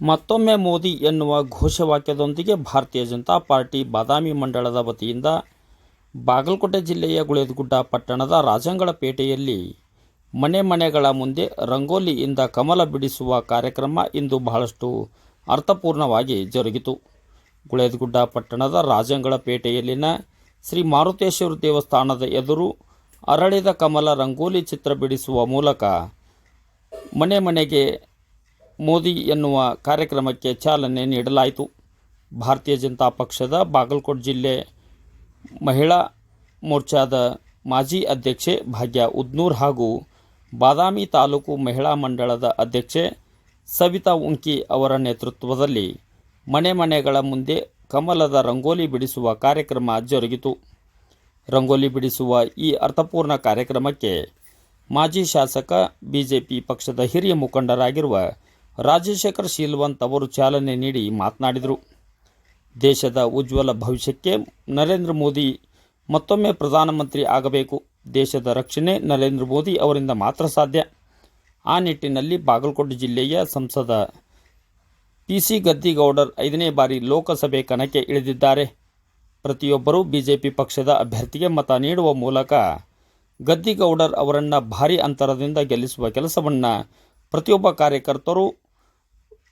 ಮತ್ತೊಮ್ಮೆ ಮೋದಿ ಎನ್ನುವ ಘೋಷವಾಕ್ಯದೊಂದಿಗೆ ಭಾರತೀಯ ಜನತಾ ಪಾರ್ಟಿ ಬಾದಾಮಿ ಮಂಡಳದ ವತಿಯಿಂದ ಬಾಗಲಕೋಟೆ ಜಿಲ್ಲೆಯ ಗುಳೇದಗುಡ್ಡ ಪಟ್ಟಣದ ರಾಜಂಗಳಪೇಟೆಯಲ್ಲಿ ಮನೆ ಮನೆಗಳ ಮುಂದೆ ರಂಗೋಲಿಯಿಂದ ಕಮಲ ಬಿಡಿಸುವ ಕಾರ್ಯಕ್ರಮ ಇಂದು ಬಹಳಷ್ಟು ಅರ್ಥಪೂರ್ಣವಾಗಿ ಜರುಗಿತು. ಗುಳೇದಗುಡ್ಡ ಪಟ್ಟಣದ ರಾಜಂಗಳಪೇಟೆಯಲ್ಲಿನ ಶ್ರೀ ಮಾರುತೇಶ್ವರ ದೇವಸ್ಥಾನದ ಎದುರು ಅರಳಿದ ಕಮಲ ರಂಗೋಲಿ ಚಿತ್ರ ಬಿಡಿಸುವ ಮೂಲಕ ಮನೆ ಮನೆಗೆ ಮೋದಿ ಎನ್ನುವ ಕಾರ್ಯಕ್ರಮಕ್ಕೆ ಚಾಲನೆ ನೀಡಲಾಯಿತು. ಭಾರತೀಯ ಜನತಾ ಪಕ್ಷದ ಬಾಗಲಕೋಟೆ ಜಿಲ್ಲೆ ಮಹಿಳಾ ಮೋರ್ಚಾದ ಮಾಜಿ ಅಧ್ಯಕ್ಷೆ ಭಾಗ್ಯ ಉದ್ನೂರ್ ಹಾಗೂ ಬಾದಾಮಿ ತಾಲೂಕು ಮಹಿಳಾ ಮಂಡಳದ ಅಧ್ಯಕ್ಷೆ ಸವಿತಾ ಉಂಕಿ ಅವರ ನೇತೃತ್ವದಲ್ಲಿ ಮನೆ ಮನೆಗಳ ಮುಂದೆ ಕಮಲದ ರಂಗೋಲಿ ಬಿಡಿಸುವ ಕಾರ್ಯಕ್ರಮ ಜರುಗಿತು. ರಂಗೋಲಿ ಬಿಡಿಸುವ ಈ ಅರ್ಥಪೂರ್ಣ ಕಾರ್ಯಕ್ರಮಕ್ಕೆ ಮಾಜಿ ಶಾಸಕ, ಬಿಜೆಪಿ ಪಕ್ಷದ ಹಿರಿಯ ಮುಖಂಡರಾಗಿರುವ ರಾಜಶೇಖರ್ ಶೀಲ್ವಂತ್ ಅವರು ಚಾಲನೆ ನೀಡಿ ಮಾತನಾಡಿದರು. ದೇಶದ ಉಜ್ವಲ ಭವಿಷ್ಯಕ್ಕೆ ನರೇಂದ್ರ ಮೋದಿ ಮತ್ತೊಮ್ಮೆ ಪ್ರಧಾನಮಂತ್ರಿ ಆಗಬೇಕು. ದೇಶದ ರಕ್ಷಣೆ ನರೇಂದ್ರ ಮೋದಿ ಅವರಿಂದ ಮಾತ್ರ ಸಾಧ್ಯ. ಆ ನಿಟ್ಟಿನಲ್ಲಿ ಬಾಗಲಕೋಟೆ ಜಿಲ್ಲೆಯ ಸಂಸದ ಪಿ ಸಿ ಗದ್ದಿಗೌಡರ್ ಐದನೇ ಬಾರಿ ಲೋಕಸಭೆ ಕಣಕ್ಕೆ ಇಳಿದಿದ್ದಾರೆ. ಪ್ರತಿಯೊಬ್ಬರೂ ಬಿಜೆಪಿ ಪಕ್ಷದ ಅಭ್ಯರ್ಥಿಗೆ ಮತ ನೀಡುವ ಮೂಲಕ ಗದ್ದಿಗೌಡರ್ ಅವರನ್ನು ಭಾರೀ ಅಂತರದಿಂದ ಗೆಲ್ಲಿಸುವ ಕೆಲಸವನ್ನು ಪ್ರತಿಯೊಬ್ಬ ಕಾರ್ಯಕರ್ತರು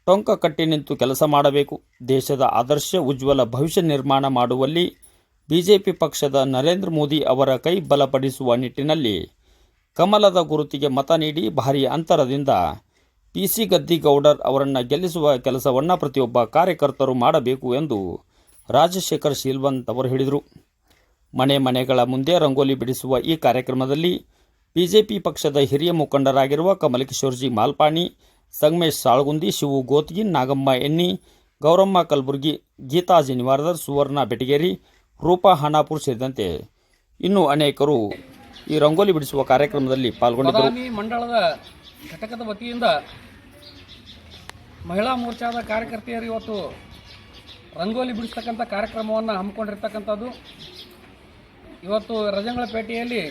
ಟೊಂಕ ಕಟ್ಟಿ ನಿಂತು ಕೆಲಸ ಮಾಡಬೇಕು. ದೇಶದ ಆದರ್ಶ ಉಜ್ವಲ ಭವಿಷ್ಯ ನಿರ್ಮಾಣ ಮಾಡುವಲ್ಲಿ ಬಿಜೆಪಿ ಪಕ್ಷದ ನರೇಂದ್ರ ಮೋದಿ ಅವರ ಕೈ ಬಲಪಡಿಸುವ ನಿಟ್ಟಿನಲ್ಲಿ ಕಮಲದ ಗುರುತಿಗೆ ಮತ ನೀಡಿ ಭಾರೀ ಅಂತರದಿಂದ ಪಿ ಸಿ ಗದ್ದಿಗೌಡರ್ ಅವರನ್ನು ಗೆಲ್ಲಿಸುವ ಕೆಲಸವನ್ನು ಪ್ರತಿಯೊಬ್ಬ ಕಾರ್ಯಕರ್ತರು ಮಾಡಬೇಕು ಎಂದು ರಾಜಶೇಖರ್ ಶೀಲ್ವಂತ್ ಅವರು ಹೇಳಿದರು. ಮನೆ ಮನೆಗಳ ಮುಂದೆ ರಂಗೋಲಿ ಬಿಡಿಸುವ ಈ ಕಾರ್ಯಕ್ರಮದಲ್ಲಿ ಬಿಜೆಪಿ ಪಕ್ಷದ ಹಿರಿಯ ಮುಖಂಡರಾಗಿರುವ ಕಮಲಕಿಶೋರ್ಜಿ ಮಾಲ್ಪಾಣಿ ಸಂಗಮೇಶ್ ಸಾಳ್ಗುಂದಿ, ಶಿವು ಗೋತ್ಗಿ, ನಾಗಮ್ಮ ಎನ್ನಿ, ಗೌರಮ್ಮ ಕಲಬುರ್ಗಿ, ಗೀತಾ ಜಿನಿವಾರ್ದರ್ ಸುವರ್ಣ ಬೆಟಗೇರಿ, ರೂಪಾ ಹಾನಾಪುರ್ ಸೇರಿದಂತೆ ಇನ್ನೂ ಅನೇಕರು ಈ ರಂಗೋಲಿ ಬಿಡಿಸುವ ಕಾರ್ಯಕ್ರಮದಲ್ಲಿ ಪಾಲ್ಗೊಂಡಿದ್ದರು. ಮಂಡಳದ ಘಟಕದ ವತಿಯಿಂದ ಮಹಿಳಾ ಮೋರ್ಚಾದ ಕಾರ್ಯಕರ್ತೆಯರು ಇವತ್ತು ರಂಗೋಲಿ ಬಿಡಿಸ್ತಕ್ಕಂಥ ಕಾರ್ಯಕ್ರಮವನ್ನು ಹಮ್ಮಿಕೊಂಡಿರ್ತಕ್ಕಂಥದ್ದು. ಇವತ್ತು ರಜಂಗಳಪೇಟೆಯಲ್ಲಿ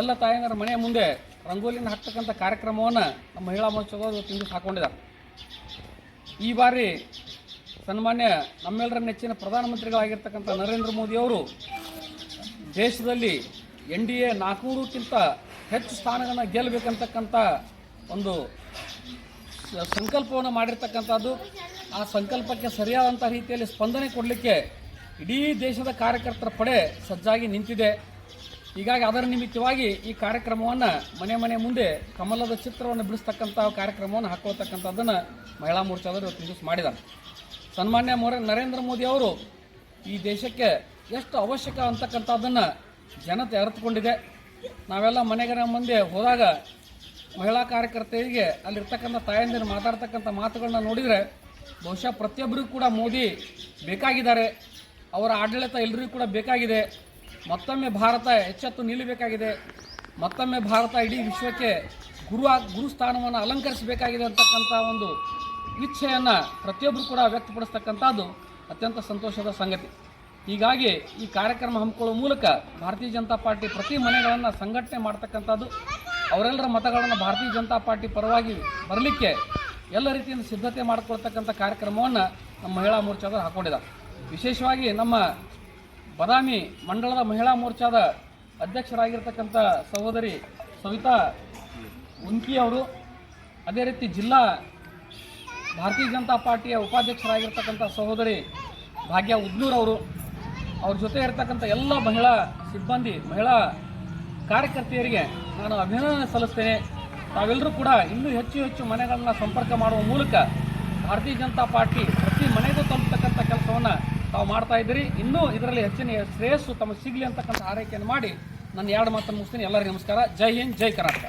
ಎಲ್ಲ ತಾಯಂದರ ಮನೆಯ ಮುಂದೆ ರಂಗೋಲಿನ ಹಾಕ್ತಕ್ಕಂಥ ಕಾರ್ಯಕ್ರಮವನ್ನು ನಮ್ಮ ಮಹಿಳಾ ಮಹೋತ್ಸವದವರು ತಿಂದು ಹಾಕೊಂಡಿದ್ದಾರೆ. ಈ ಬಾರಿ ಸನ್ಮಾನ್ಯ ನಮ್ಮೆಲ್ಲರ ನೆಚ್ಚಿನ ಪ್ರಧಾನಮಂತ್ರಿಗಳಾಗಿರ್ತಕ್ಕಂಥ ನರೇಂದ್ರ ಮೋದಿಯವರು ದೇಶದಲ್ಲಿ ಎನ್ ಡಿ ಎ ನಾಲ್ಕುನೂರಕ್ಕಿಂತ ಹೆಚ್ಚು ಸ್ಥಾನಗಳನ್ನು ಗೆಲ್ಲಬೇಕಂತಕ್ಕಂಥ ಒಂದು ಸಂಕಲ್ಪವನ್ನು ಮಾಡಿರ್ತಕ್ಕಂಥದ್ದು. ಆ ಸಂಕಲ್ಪಕ್ಕೆ ಸರಿಯಾದಂಥ ರೀತಿಯಲ್ಲಿ ಸ್ಪಂದನೆ ಕೊಡಲಿಕ್ಕೆ ಇಡೀ ದೇಶದ ಕಾರ್ಯಕರ್ತರ ಪಡೆ ಸಜ್ಜಾಗಿ ನಿಂತಿದೆ. ಹೀಗಾಗಿ ಅದರ ನಿಮಿತ್ತವಾಗಿ ಈ ಕಾರ್ಯಕ್ರಮವನ್ನು ಮನೆ ಮನೆ ಮುಂದೆ ಕಮಲದ ಚಿತ್ರವನ್ನು ಬಿಡಿಸ್ತಕ್ಕಂಥ ಕಾರ್ಯಕ್ರಮವನ್ನು ಹಾಕೊಳ್ತಕ್ಕಂಥದ್ದನ್ನು ಮಹಿಳಾ ಮೋರ್ಚಾದವರು ಇವತ್ತು ಇಂಟ್ರೂಸ್ ಮಾಡಿದ್ದಾರೆ. ಸನ್ಮಾನ್ಯ ಮೋರ ನರೇಂದ್ರ ಮೋದಿ ಅವರು ಈ ದೇಶಕ್ಕೆ ಎಷ್ಟು ಅವಶ್ಯಕ ಅಂತಕ್ಕಂಥದ್ದನ್ನು ಜನತೆ ಅರಿತುಕೊಂಡಿದೆ. ನಾವೆಲ್ಲ ಮನೆಗಳ ಮುಂದೆ ಹೋದಾಗ ಮಹಿಳಾ ಕಾರ್ಯಕರ್ತೆಯರಿಗೆ ಅಲ್ಲಿರ್ತಕ್ಕಂಥ ತಾಯಂದಿರು ಮಾತಾಡ್ತಕ್ಕಂಥ ಮಾತುಗಳನ್ನ ನೋಡಿದರೆ ಬಹುಶಃ ಪ್ರತಿಯೊಬ್ಬರಿಗೂ ಕೂಡ ಮೋದಿ ಬೇಕಾಗಿದ್ದಾರೆ. ಅವರ ಆಡಳಿತ ಎಲ್ಲರಿಗೂ ಕೂಡ ಬೇಕಾಗಿದೆ. ಮತ್ತೊಮ್ಮೆ ಭಾರತ ಎಚ್ಚೆತ್ತು ನಿಲ್ಲಬೇಕಾಗಿದೆ. ಮತ್ತೊಮ್ಮೆ ಭಾರತ ಇಡೀ ವಿಶ್ವಕ್ಕೆ ಗುರು ಗುರು ಸ್ಥಾನವನ್ನು ಅಲಂಕರಿಸಬೇಕಾಗಿದೆ ಅಂತಕ್ಕಂಥ ಒಂದು ಇಚ್ಛೆಯನ್ನು ಪ್ರತಿಯೊಬ್ಬರು ಕೂಡ ವ್ಯಕ್ತಪಡಿಸ್ತಕ್ಕಂಥದ್ದು ಅತ್ಯಂತ ಸಂತೋಷದ ಸಂಗತಿ. ಹೀಗಾಗಿ ಈ ಕಾರ್ಯಕ್ರಮ ಹಮ್ಮಿಕೊಳ್ಳುವ ಮೂಲಕ ಭಾರತೀಯ ಜನತಾ ಪಾರ್ಟಿ ಪ್ರತಿ ಮನೆಗಳನ್ನು ಸಂಘಟನೆ ಮಾಡ್ತಕ್ಕಂಥದ್ದು, ಅವರೆಲ್ಲರ ಮತಗಳನ್ನು ಭಾರತೀಯ ಜನತಾ ಪಾರ್ಟಿ ಪರವಾಗಿ ಬರಲಿಕ್ಕೆ ಎಲ್ಲ ರೀತಿಯಿಂದ ಸಿದ್ಧತೆ ಮಾಡಿಕೊಳ್ತಕ್ಕಂಥ ಕಾರ್ಯಕ್ರಮವನ್ನು ನಮ್ಮ ಮಹಿಳಾ ಮೋರ್ಚಾದವರು ಹಾಕೊಂಡಿದ್ದಾರೆ. ವಿಶೇಷವಾಗಿ ನಮ್ಮ ಬದಾಮಿ ಮಂಡಳದ ಮಹಿಳಾ ಮೋರ್ಚಾದ ಅಧ್ಯಕ್ಷರಾಗಿರ್ತಕ್ಕಂಥ ಸಹೋದರಿ ಸವಿತಾ ಉಂಕಿ ಅವರು, ಅದೇ ರೀತಿ ಜಿಲ್ಲಾ ಭಾರತೀಯ ಜನತಾ ಪಾರ್ಟಿಯ ಉಪಾಧ್ಯಕ್ಷರಾಗಿರ್ತಕ್ಕಂಥ ಸಹೋದರಿ ಭಾಗ್ಯ ಉದ್ನೂರ್ ಅವರು, ಅವ್ರ ಜೊತೆ ಇರತಕ್ಕಂಥ ಎಲ್ಲ ಮಹಿಳಾ ಸಿಬ್ಬಂದಿ, ಮಹಿಳಾ ಕಾರ್ಯಕರ್ತೆಯರಿಗೆ ನಾನು ಅಭಿನಂದನೆ ಸಲ್ಲಿಸ್ತೇನೆ. ತಾವೆಲ್ಲರೂ ಕೂಡ ಇನ್ನೂ ಹೆಚ್ಚು ಹೆಚ್ಚು ಮನೆಗಳನ್ನು ಸಂಪರ್ಕ ಮಾಡುವ ಮೂಲಕ ಭಾರತೀಯ ಜನತಾ ಪಾರ್ಟಿ ಪ್ರತಿ ಮನೆಗೂ ತಲುಪತಕ್ಕಂಥ ಕೆಲಸವನ್ನು ತಾವು ಮಾಡ್ತಾ ಇದ್ದೀರಿ. ಇನ್ನೂ ಇದರಲ್ಲಿ ಹೆಚ್ಚಿನ ಶ್ರೇಯಸ್ಸು ತಮಗೆ ಸಿಗಲಿ ಅಂತಕ್ಕಂಥ ಆರೈಕೆಯನ್ನು ಮಾಡಿ ನನ್ನ ಎರಡು ಮಾತನ್ನು ಮುಗಿಸ್ತೀನಿ. ಎಲ್ಲರಿಗೂ ನಮಸ್ಕಾರ. ಜೈ ಹಿಂದ್, ಜೈ ಕರ್ನಾಟಕ.